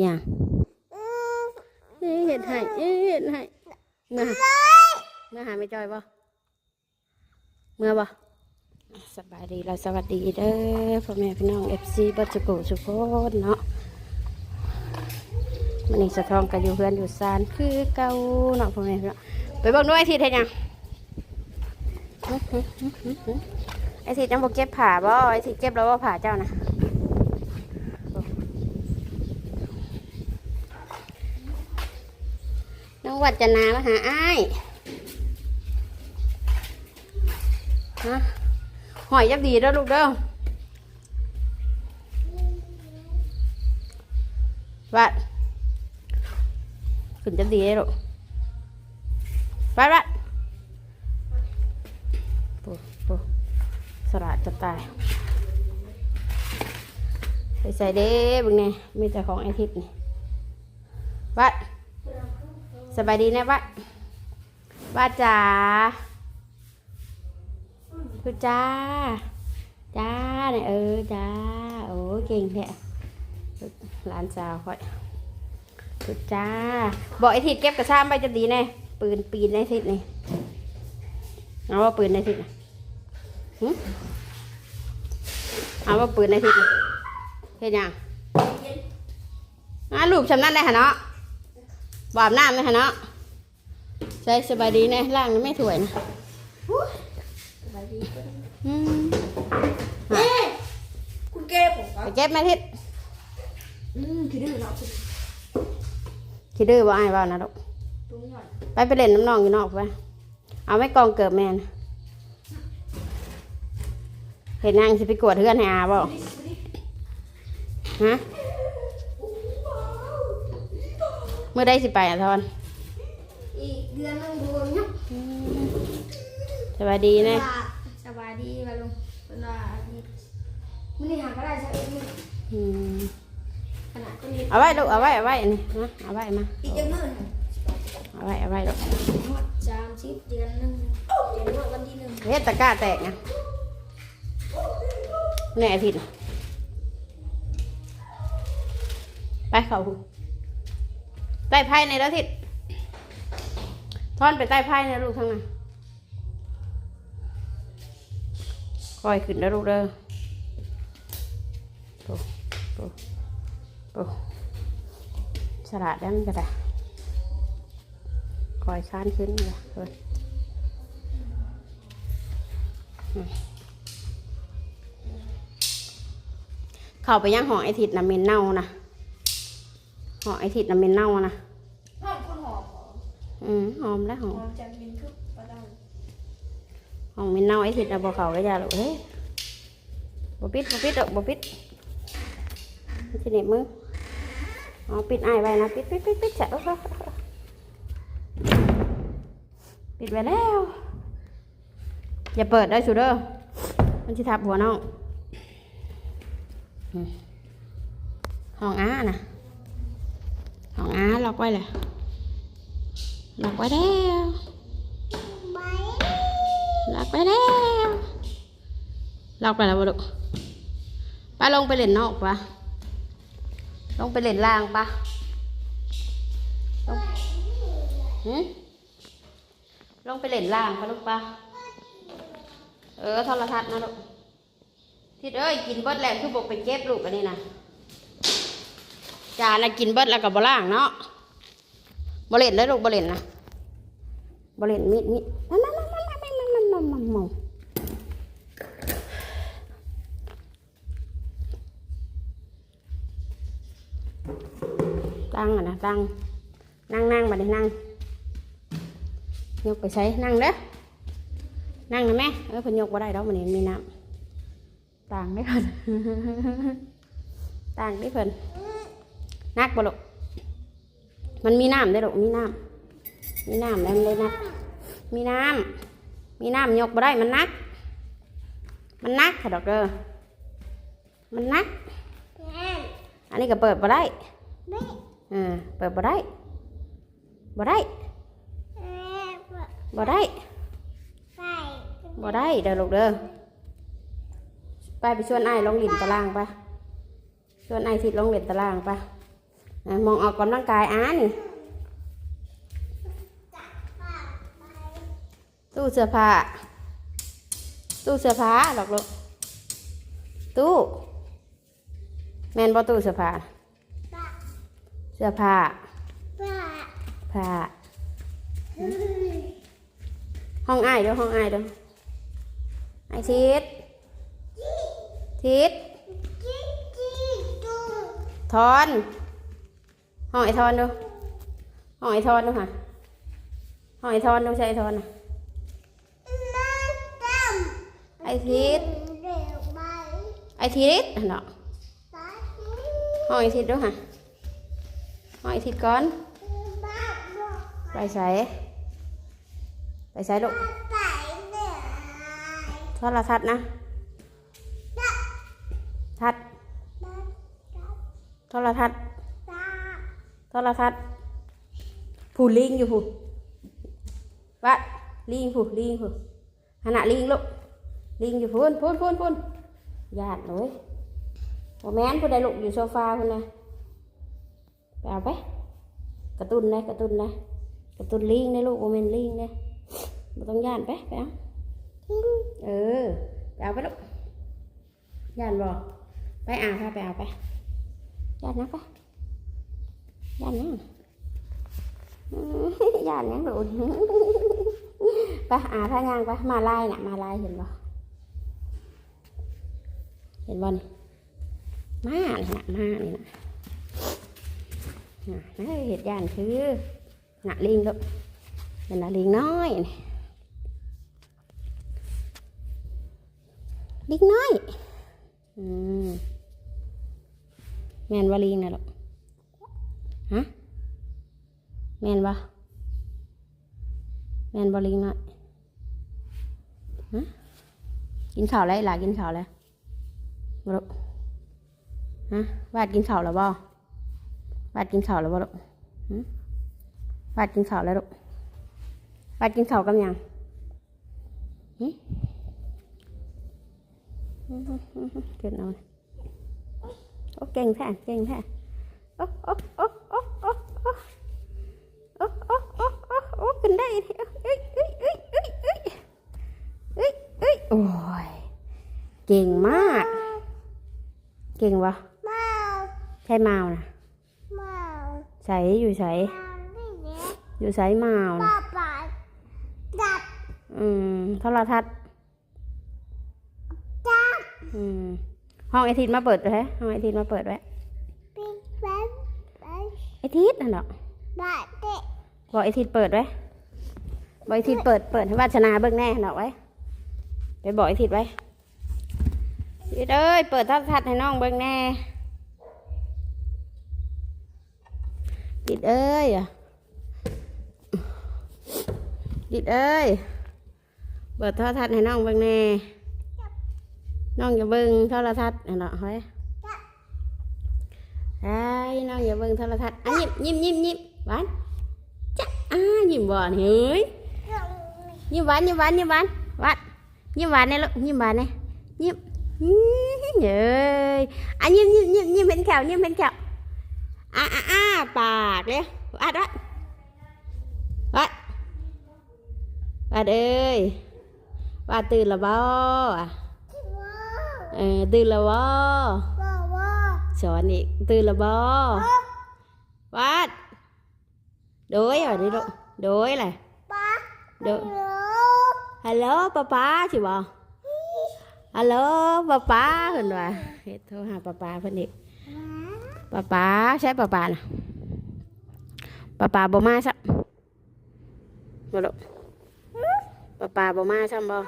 อย่างเห็ดให้เอ้ยเห็ดให้เมื่อหาเมื่อหาไม่จอยบ่เมื่อบ่สบายดีแล้วสวัสดีเด้อพ่อแม่พี่น้องเอฟซีบัจจุกสุโคนเนาะมันนี่สะท้องกันอยู่เพื่อนอยู่ซานคือเก่าเนาะพ่อแม่พี่น้องไปบิ่งด้วยทีเท่ยังหึหึหึหึหึไอ้ทีจังบ่เก็บผ่าบ่ไอ้ทีเก็บแล้วบ่าผ่าเจ้านะ น้อง วัดจะนามาหาอ้ายฮะหอยยักดีเด้อลูกเด้อวัดขึ้นจะดีเลยลูกวัดวัดปูปูสลัดจะตายไปใส่เด้บึงไงมีแต่ของไอทิศนี่วัด สบายดีนะบ้าบ้าจ๋าคือจ้า จ้าเนี่ยเออจ้า โอ้เก่งแท้หลานสาวค่อยคือจ้า บอกไอ้ทิดเก็บกระชามไปจะดีแน่ปืนปีนในทิดนี่เอาว่าปืนในทิดนะเอาว่าปืนในทิดน่ะเฮ็ดหยังอ่าลูกชำนั่นได้หะเนาะ บอาบน้ำไหมคะเนาะใส่สบายดีนะล่างนี่ไม่ถวยนะอืมเอ๊ะคุณเก็บผมครัไปบเก็บไหมทิศอืมคือดื้อเนาะคุณคิดดื้อบ่อายบ่านะลูกตรงนี้ก่อนไปไปเล่นน้ำนองอยู่นอกไปเอาไม่กองเกิดแมนเห็นนางสิไปกวดเพื่อนให้อาบ่ฮะ เมื่อได้สิไปอะทอนอีกเดือนนึงดูเนาะสบายดีนะสบายดีมาลุงเป็นว่ามันนี่หาก็ได้สักเอ็ดมื้ออืมขนาดก็นี่เอาไว้ลูกเอาไว้เอาไว้อันนี้นะเอาไว้มาอีกจังมื้อเอาไว้เอาไว้ลูกสามสิบเดือนนึงเดือนว่าวันที่หนึ่งเฮ็ดตะกร้าแตกนะแน่อาทิตย์น่ะไปเขาหู ใต้ไพ่ในแล้วทิศทอนไปใต้ไพ่ในลูกทั้งนั้นคอยขึ้นแล้วลูกเด้อโอ้โอ้โอ้สลัดได้มันก็ได้คอยค้านขึ้นเลยเฮ้ยเข้าไปย่างหอไอทิดนะเมนเน่านะ หอไอทิดนะเมนเน่านะห้องคนหอมอืมหอมแล้วหอหมอมจังเป็นคือปลาดาวหอมเมนเน่าไอทิดนะบ่เขาก็อยาลูกเฮ้ยบ่ปิดบ่ปิดดอกบ่ปิดมันจะเหน็บมือเอาปิดไอ้ายไว้นะปิดปิดปิดปิดจะปิดไว้แล้ว อย่าเปิดได้ชูเด้อมันจะทับหัวน้องอืมห้องอ้านะ ของอาล็อกไว้เลยล็อกไว้แล้วล็อกไว้แล้วล็อกไปแล้วบลูกป้าลงไปเล่นนอกปะลงไปเล่นล่างปะลงหืลงไปเล่นล่างปะลูกปะเออโทรทัศน์นะลูกทิดเอ้ยกินเบิดแล้วคือบอกไปเก็บลูกอันนี้นะ จานนะกินเบิดแล้วกับบล่างเนาะบเล่นได้ลูกบเล่นนะบเล่นมีดมีดนั่นนั่นนั่นนั่นนั่นนั่นนั่นนั่นนั่นตั้งอะนะตั้งนั่งนั่งมาดินั่งยกไปใช้นั่งเด้อนั่งนะแม่เออเพิ่นยกบ่ได้ดอกมันนี่มีน้ำต่างได้เพิ่นต่างได้เพิ่น นักบ่ลูกมันมีน้ำได้อลูกมีน้ำมีน้ำแล้วมันเลยนัก มีน้ำมีน้ำยกบ่ได้มันนัก มันนักค่ะดอกเด้อมันนัก อันนี้ก็เปิดบ่ได้เออเปิดบ่ได้บ่ได้บ่ได้บ่ได้เด้อลูกเด้อไปไปชวนไอ้ายลงหลินตารางไปชวนไอ้ายทิดลงหลินตารางไปอะ มองออกกำลังกายอ้านี่ตู้เสื้อผ้า ตู้เสื้อผ้าหรอกลูกตู้แมนบ่ตู้เสื้อผ้า เสื้อผ้าผ้าห้องไอ้เด้อห้องไอ้เด้อไอทิศทิศทอน ห้องไอทอนดูห้องไอทอนดูค่ะห้องไอทอนดูใช่ไอทอนน่ะไอทิศไอทิศเนาะห้องไอทิศดูค่ะห้องไอทิศก่อนไปใส่ไปใส่ลูกโทรทัศน์นะทัดโทรทัศน์ โทรทัศน์ผู้ลิงอยู่ผู้วัดลิงผู้ลิงผู้ขณะลิงลูกลิงอยู่พูนพูนพูนพูนญาติเลยโอแมนผู้ใดลูกอยู่โซฟาพุ่นนะไปเอาไปกระตุ้นนะกระตุ้นนะกระตุ้นลิงนะลูกโอแมนลิงนะไม่ต้องยานไปไปเอาเออไปเอาไปลูกยานบอกไปอ่าพาไปเอาไปยานนะไป ย่าน้อย่านนะลูกไปอ่าพายางไปมาลายน่ะ มาลายเห็นบ่เห็นบ่นี่มานี่นะมานี่นะน่ะเฮ้ยเห็ดย่านคือน่ะลิงลูกเป็นน่ะลิงน้อยลิงน้อยอืมแมนวาลิงนะลูก ฮะแม่นบ่แม่นบ่ลิงน้อยฮะกินข้าวแล้วหล่ะกินข้าวแล้วบ่ลูกฮะวาดกินข้าวแล้วบ่วาดกินข้าวแล้วบ่ลูกวาดกินข้าวแล้วลูกวาดกินข้าวกับยังหึหึหึหึเกิดเอาเลยโอ้เก่งแท้เก่งแท้ ขึ้นได้เอ้ยเอ้ยเอ้ยเอ้ยเอ้ยเอ้ยเอ้ยโอ้ยเก่งมาก เก่งวะใช่เมานะใส่อยู่ใส่อยู่ใส่มาวนะอืมโทรทัศน์อืมห้องไอทิศมาเปิดไว้ห้องไอทิศมาเปิดไว้ ทิศนั่นหรอกบอกไอทิศเปิดไว้บอกไอทิศเปิดเปิดให้วาชนาเบิ่งแน่หนอกไว้ไปบอกไอทิศไว้ทิศเอ้ยเปิดโทรทัศน์ให้น้องเบิ่งแน่ทิศเอ้ยอะทิศเอ้ยเปิดโทรทัศน์ให้น้องเบิ่งแน่น้องอย่าเบิ่งโทรทัศน์นั่นเนาะเฮ้ย ai nó giờ vâng thôi là thật. À, nhịp nhịp nhịp nhịp. Bán. Chắc à nhịp bòn hưới nhịp bán nhịp bán nhịp bán bán nhịp bán này lúc nhịp bán này. Nhịp. Nhơi à nhịp nhịp nhịp nhịp bên kẹo nhịp bên kẹo à à à bạc đấy bắt bắt bắt bắt ơi. Bắt từ là bò à? Từ ờ, là bò. สอนอีกตื่นละบอวัดโดยอะนี่โดยอะไรโดยฮัลโหลป้าป้าสิบอฮัลโหลป้าป้าเห็นว่าเฮ็ดโทรหาป้าป้าเพื่อนอีกป้าป้าใช่ป้าป้านะป้าป้าบ่มาซับบ่ลูกป้าป้าบ่มาซ้ำบ่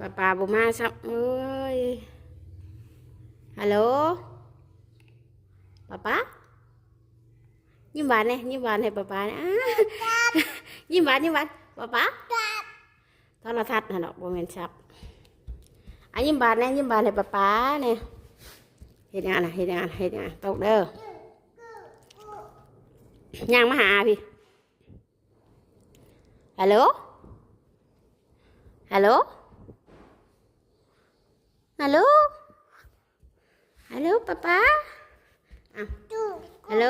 ป้าป้าบ่มาซับเอ้ยฮัลโหลป้าป้ายิ้มหวานเนี่ยยิ้มหวานให้ป้าป้าเนี่ยยิ้มหวานยิ้มหวานป้าป้าโทรทัศน์นะเนาะบ่แม่นซับอะยิ้มหวานเนี่ยยิ้มหวานให้ป้าป้าเนี่ยเฮ็ดงานนะเฮ็ดงานเฮ็ดงานตกเด้อย่างมาหาพี่ฮัลโหลฮัลโหล ฮัลโหล ฮัลโหลป๊าป๊าฮัลโหล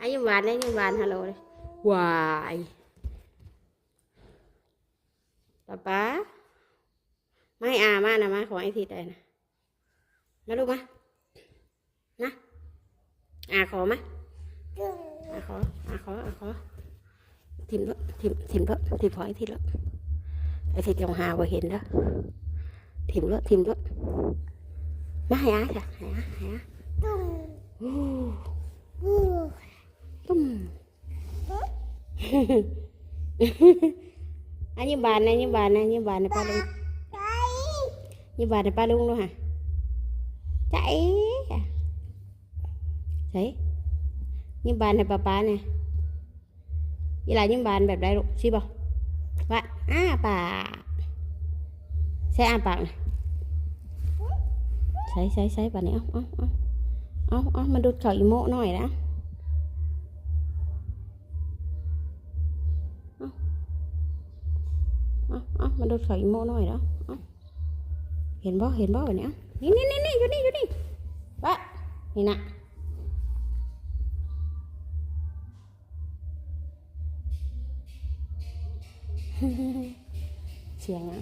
อายุบานเลยอายุบานฮัลโหลเลยวายป๊าป๊าไม่อามานะมาขอไอทีได้นะมาลูกมานะอาขอมาอาขออาขออาขอทิมด้วยทิมทิมด้วยทิมพอไอทีแล้ว ไอทีจงหาว่าเห็นแล้วทิมด้วยทิมด้วยมาให้อาจ้ะให้อาให้อาดูโอ้ดูตุ้มอันนี้บานนะอันนี้บานนะอันนี้บานนะป้าลุงใจนี่บานนะป้าลุงด้วยฮะใจใช่นี่บานให้ป้าป้าเนี่ยยี่หลานี่บานแบบไรลูกชิบอกว่า อ้าปากใช่อ้าปากนะใช่ใช่ใช่ปานนี้เอาเอาเอาเอาเอามาดูดเข่าอีโมหน่อยนะเอาเอามาดูดไข่โมหน่อยแล้วเอาเห็นบ่เห็นบ่เนี่ยนี่นี่นี่นี่อยู่นี่อยู่นี่วะนี่นะ สียงอะ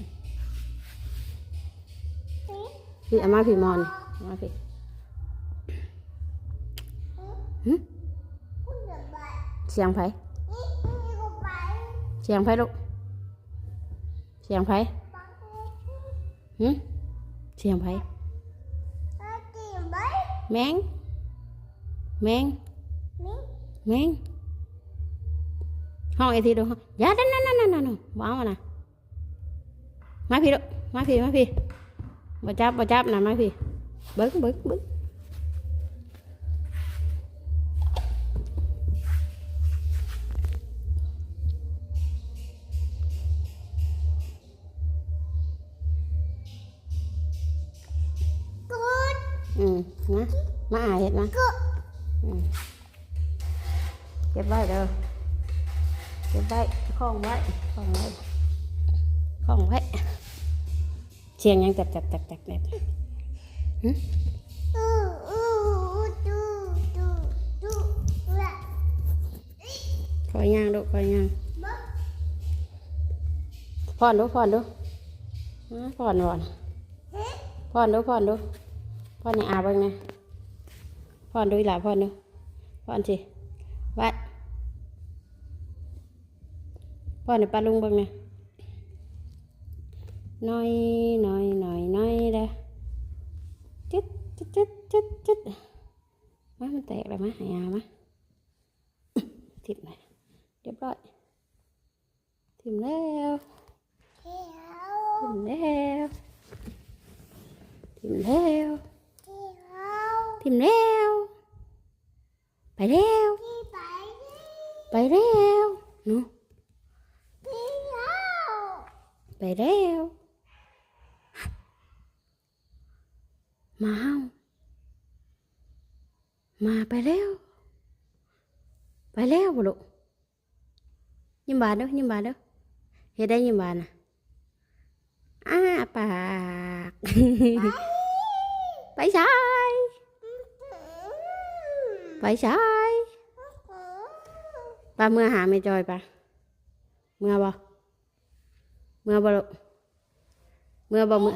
พี่เอามาพี่มอนเอามาพี่หึคุณอย่าไปเสียงไผนี่นี่ก็ไปเสียงไผลูกเสียงไผไปหึเสียงไผไปกินไปแมงแมงนี่แมงห้องไอทีดูห้องอย่าดันนั่นนั่นนั่นนั่นว้าวมานะ มาพี่ลูกมาพี่มาพี่บ่จับบ่จับนะมาพี่เบิ้งเบิ้งเบิ้งกูดอืมนะมาอ่าเห็ดนะกูอืมเก็บไว้เด้อเก็บไว้คล้องไว้คล้องไว้ คล้องไว้เชียงยังจับจับจับจับแบบดูดูดูดูดูละคอยย่างดูคอยย่างบ๊ะพอนดูพอนดูมาพอนก่อนเฮ้พอนดูพอนดูพอนในอาเบิ่งนะพอนดูอีหล่าพอนดูพอนสิวัดพอนในปลาลุงเบิ่งนะ น้อยน้อยน้อยน้อยเด้อจุดจุดจุดจุดจุดมามันแตกเลยมะหายามาทิมเลยเรียบร้อยทิมแล้วทิมแล้วทิมแล้วทิมแล้วไปแล้วไปแล้วหนูที่เขาไปแล้ว มาเฮามาไปแล้ว ไปแล้วบุลูกยิ้มบานเด้อยิ้มบานเด้อเฮ็ดได้ยิ้มบานนะอ้าปาก ไปใช้ไปใช้ปลาเมื่อหาไม่จอยปะเมื่อบ่เมื่อบ่ลูกเมื่อบ่เมื่อบ่ไปเมื่อบ่เมื่อ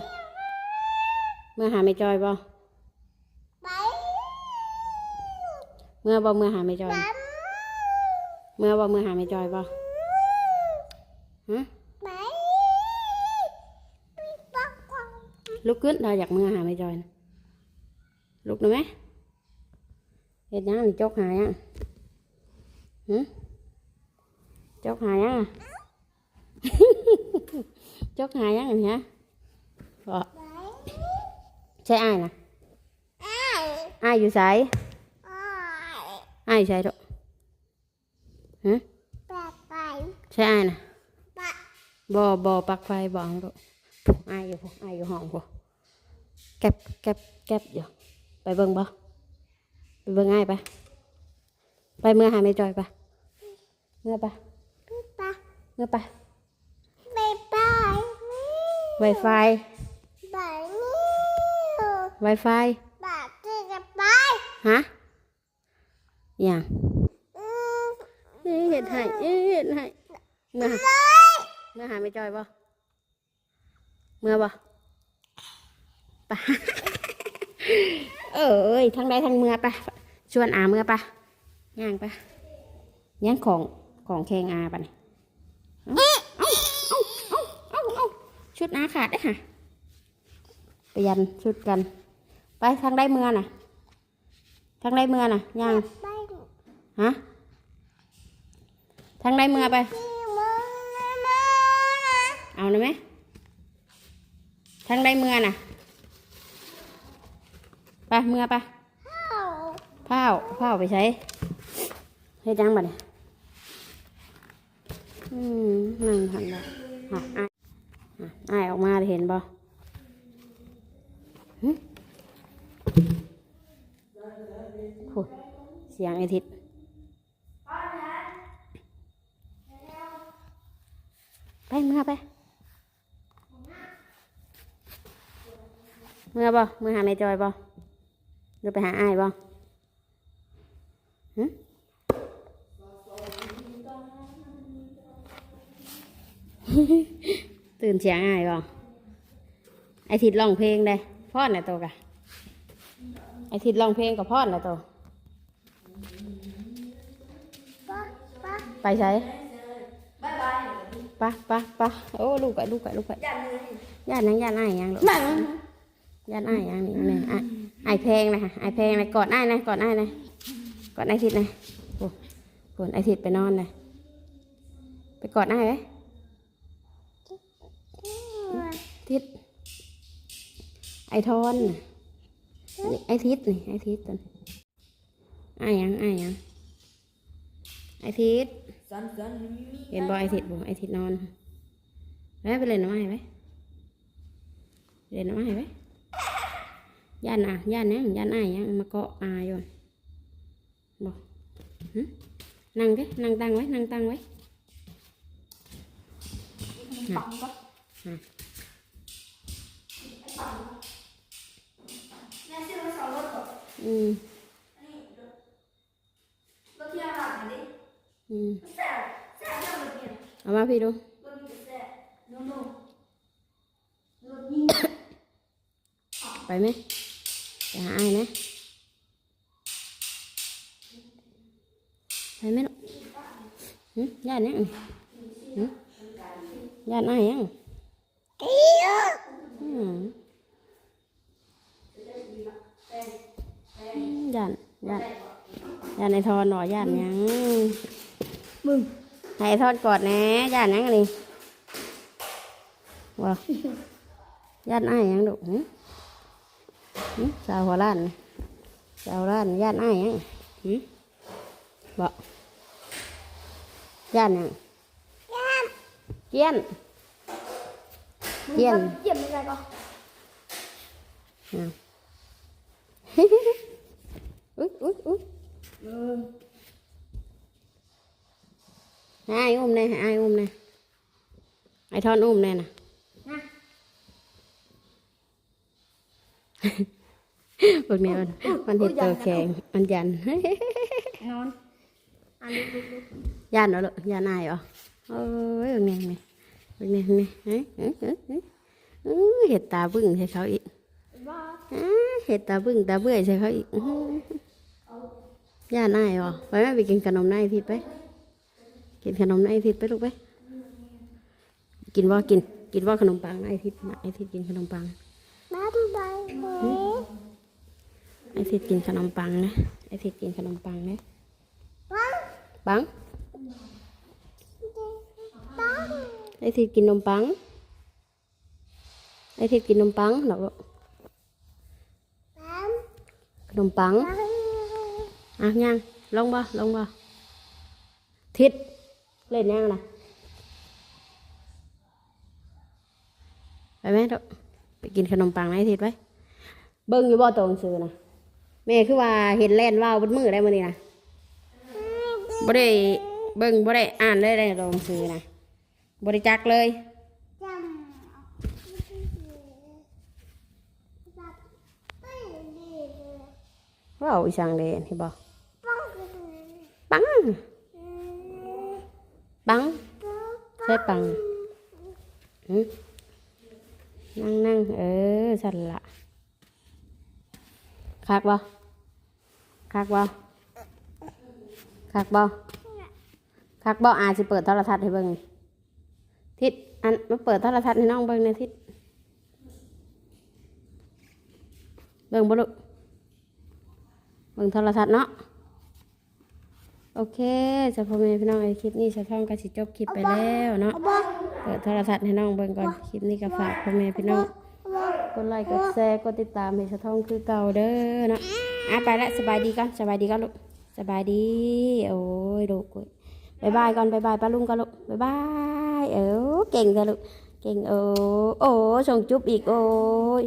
หาไม่จอยนะลุกได้ไหมเฮ็ดหยังนี่จกหายังหึจกหายังอะจกหายังอันเนี้ยบ่ไป ใช่อ้ายนะอ้ายอ้ายอยู่ไสอ้ายอ้ายอยู่ไสลูกหึไปไปใช่อ้ายนะไปบ่บ่ปลักไฟบ่ของลูกผู้อ้ายอยู่ผู้อ้ายอยู่ห้องผู้แก็บแก็บแก็บอยู่ไปเบิ่งบ่ไปเบิ่งอ้ายไปไปเมื่อหาไม่จอยไปเมื่อไปไปเมื่อไปไปไปไวไฟไปนี่ Wi-Fi บาที่จะไปฮะอย่างเอ้ยเห็ดให้เอ้ยเห็ดให้เมื่อหาเมื่อหาไม่จอยบ่เมื่อบ่ไปเอ้ยทั้งใดทั้งเมื่อไปชวนอาเมื่อปะย่างปะย่างของของแขงอาปะนี่เอาเอาเอาเอาเอาชุดอาขาดได้อค่ะไปยันชุดกัน ไปทางใดเมือน่ะ ทางใดเมือน่ะย่างไปฮะทางใดเมือไป เอาหน่อยไหมทางใดเมือน่ะไปเมือไปเข้าผาเผาไปใช้เฮ็ดยังบัดเนี่ยอืมนั่งหันมายอะอ้ายออกมาเห็นบ่ หึโหเสียงไอทิศไปเมื่อไป เมื่อบ่เมื่อหาไม่จอยบ่หรือไปหาไอ้บ่หึตื่นเสียงไอ้บ่ไอทิดร้องเพลงได้พ่อนน่ะโตกะไอทิดร้องเพลงกับพ่อนน่ะโต ปะปะ ไปใช้ปะปะปะโอ้ลูกไปลูกไปลูกไปญาติยังญาติอ้ายยังลูกญาติอ้ายยังนี่แม่อ้ายอ้ายเพลงนะคะอ้ายเพลงนะกอดอ้ายนะกอดอ้ายนะกอดไอทิดนะโอ้โหไอทิดไปนอนเลยไปกอดอ้ายไหมทิศไอทอนน่ะอันนี้ไอทิศนี่ไอทิศตัวนี้ไอายยังไอายยังไอทิศ เห็นบ่ไอทิศบ่ไอทิศนอนไปไปเล่นน้ำไม้ไหมเล่นน้ำไม้ไหมย่านอะย่านยังย่านไอายยังมาเกาะอายอยู่บ่หึนั่งดินั่งตั้งไว้นั่งตั้งไว้ปังปะอะแม่ซื้อมาสองรถก่อนอืมอันนี้รถรถที่อาหารนี่ อืมเอามาพี่ดูไปไหมไปหาไอ้ไหมไปไหมลูกหึญาติยังหึญาติไอ้ายยังอืมญาติญาติญาติในทอหน่อญาติยัง มึงให้ไอ้ทอดกอดแหน่ญาติยังอันนี่ว้าญาติไอ้ายยังลูกหึหึสาวหัวล้านนี่สาวล้านย่านอ้ายยังหึบ่ย่านยังเกี้ยนเกี้ยนเยี่ยมยังไงก็อ้าวอุ้ยอุ้ยอุ้ยเออ ให้อ้ายอุ้มแน่ให้อ้ายอุ้มแน่ไอ้ทอนอุ้มแน่น่ะนะพวกนี้มันมันเห็ดตัวแข็งมันยันนอนอันลุกลุกลุกย่านเหรอลูกย่านอายเหรอเอ้ยเป็นไงเป็นไงเป็นไงเฮ้ยเฮ้ยเฮ้ยเฮ้ยเอ้ยเห็ดตาบึ้งใส่เขาอีกบ้าอ้าเห็ดตาบึ้งตาเบื่อยใส่เขาอีกอื้อหือย่านอายเหรอไปแม่ไปกินขนมนายทิศไป กินขนมนายทิศไปลูกไป กินว่ากิน กินว่าขนมปังนายทิศนายทิศกินขนมปังมาดูไปเลยไอทิศกินขนมปังนะ ไอทิศกินขนมปังนะ ปังปังปังไอทิศกินนมปัง ไอทิศกินนมปังหรอกลูกปังขนมปังปัง อะยังลงบ่ลงบ่ทิศ เล่นยังนะไปไหมลูกไปกินขนมปังไหนทิศไปเบิ้งอยู่บ่ตัวหนังสือนะแม่คือว่าเห็นแล่นว่าวบนมือได้มื้อนี้นะบ่ได้เบิ้งบ่ได้อ่านเลยได้ตัวหนังสือนะบ่ได้จักเลยจำไปว่าเอาอีสังเดนที่บอกปัง ปังใช่ปังนั่งนั่งเออสันละคักบ่คักบ่คักบ่คักบ่อาสิเปิดโทรทัศน์ให้เบิ่งทิศอันมาเปิดโทรทัศน์ให้น้องเบิ่งในทิศเบิ่งบ่ลูกเบิ่งโทรทัศน์เนาะ โอเคสำหรับพ่อแม่พี่น้องไอ้คลิปนี้สะท้องก็สิจบคลิปไปแล้วเนาะเปิดโทรทัศน์ให้น้องเบิ่งก่อนคลิปนี้ก็ฝากพ่อแม่พี่น้องกดไลค์กดแชร์กดติดตามให้สะท้องคือเก่าเด้อเนาะอะไปละสบายดีก่อนสบายดีก่อนลูกสบายดี โอ้ยลูกเว้ยบายบายก่อนบายบายป้าลุงก่อนลูกบายบายเออเก่งจ้ะลูกเก่งเออโอ้ส่งจุ๊บอีกโอ้ย